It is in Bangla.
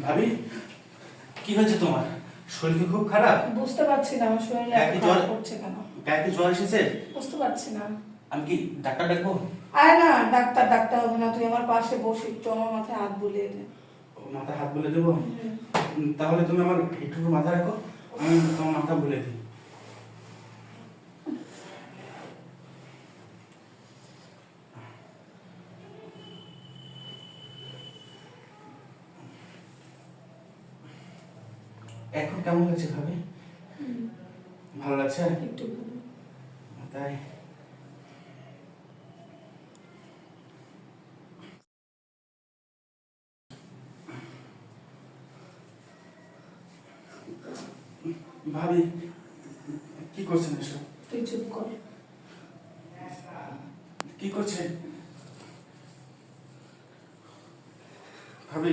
ভাবি কি হয়েছে তোমার? শরীর কি খুব খারাপ? বুঝতে পারছি না আমার শরীরে এত জ্বর? করছে কেন? গায়ে জ্বর এসেছে? বুঝতে পারছি না। আমি কি ডাক্তার ডাকবো? আয় না ডাক্তার ডাক্তার হবে না তুই আমার পাশে বসে একটু আমার মাথায় হাত বুলিয়ে দে। ও, মাথায় হাত বুলিয়ে দেবো? তাহলে তুমি আমার একটু মাথা রাখো আমি তোমার মাথা বুলিয়ে দিই। এখন কেমন লাগছে ভাবে? ভালো লাগছে? একটু তাই। ভাবি কি করছেন এসব? তুই চুপ কর। কি করছেন? ভাবি